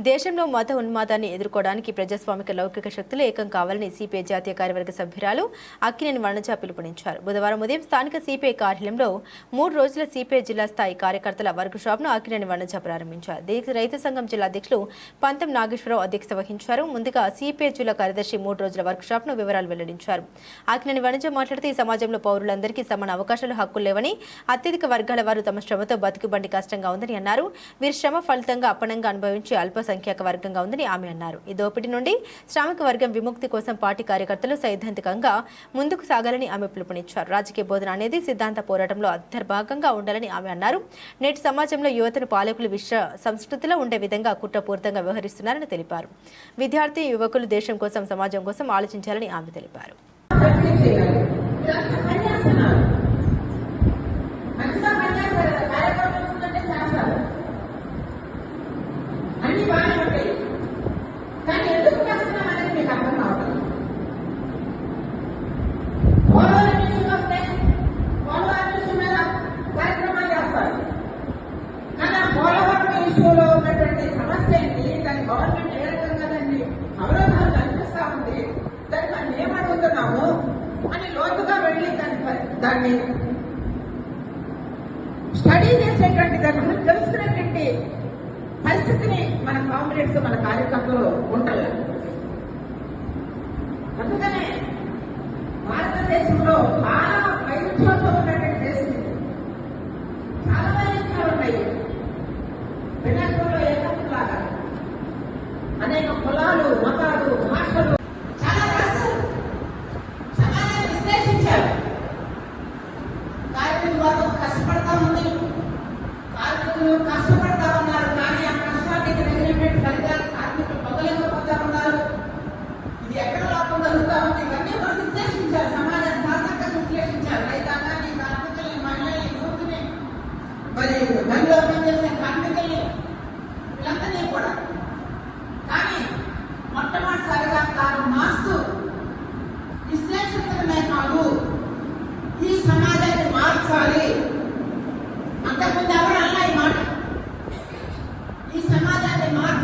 దేశంలో మత ఉన్మాదాన్ని ఎదుర్కోవడానికి ప్రజాస్వామిక లౌకిక శక్తులు ఏకం కావాలని సిపిఐ జాతీయ కార్యవర్గ సభ్యురాలు అక్కినేని వనజ పిలుపునిచ్చారు. బుధవారం ఉదయం స్థానిక సిపిఐ కార్యాలయంలో మూడు రోజుల సిపిఐ జిల్లా స్థాయి కార్యకర్తల వర్క్ అక్కినేని వనజ ప్రారంభించారు. దీనికి రైతు సంఘం జిల్లా అధ్యక్షులు పంతం నాగేశ్వరరావు అధ్యక్షత వహించారు. ముందుగా సిపిఐ జిల్లా కార్యదర్శి మూడు రోజుల వర్క్ వివరాలు వెల్లడించారు. అక్కినేని వనజ మాట్లాడుతూ ఈ సమాజంలో పౌరులందరికీ సమాన అవకాశాలు హక్కులు లేవని అత్యధిక వర్గాల వారు తమ శ్రమతో బతుకుబండి కష్టంగా ఉందని అన్నారు. వీరి శ్రమ ఫలితంగా అపణంగా అనుభవించి అల్ప అల్పసంఖ్యాక వర్గంగా ఉందని ఆమె అన్నారు. ఈ దోపిడీ నుండి శ్రామిక వర్గం విముక్తి కోసం పార్టీ కార్యకర్తలు సైద్ధాంతికంగా ముందుకు సాగాలని ఆమె పిలుపునిచ్చారు. రాజకీయ బోధన అనేది సిద్ధాంత పోరాటంలో అంతర్భాగంగా ఉండాలని ఆమె అన్నారు. నేటి సమాజంలో యువతను పాలకులు విశ్వ సంస్కృతిలో ఉండే విధంగా కుట్రపూరితంగా వ్యవహరిస్తున్నారని తెలిపారు. విద్యార్థి యువకులు దేశం కోసం సమాజం కోసం ఆలోచించాలని ఆమె తెలిపారు. అని లోతుగా వెళ్ళి దాన్ని దాన్ని స్టడీ చేసేటువంటి దాని గురించి తెలుసుకునేటువంటి పరిస్థితిని మన కామ్రేడ్స్ మన కార్యకర్తలు ఉండాలి అందుకనే భారతదేశంలో చాలా వైవిధ్యంతో ఉన్నటువంటి దేశం చాలా వైవిధ్యాలు ఉన్నాయి. వినాయకుల్లో ఏకత్వంలాగా అనేక కులాలు మతాలు భాషలు మరి గనిలో పనిచేసే కార్మికులు వీళ్ళందరినీ కూడా. కానీ మొట్టమొదటిసారిగా తాను మాస్తూ విశ్లేషించడమే కాదు ఈ సమాజాన్ని మార్చాలి. అంతకుముందు ఎవరు అన్నా ఈ మాట. ఈ సమాజాన్ని మార్చాలి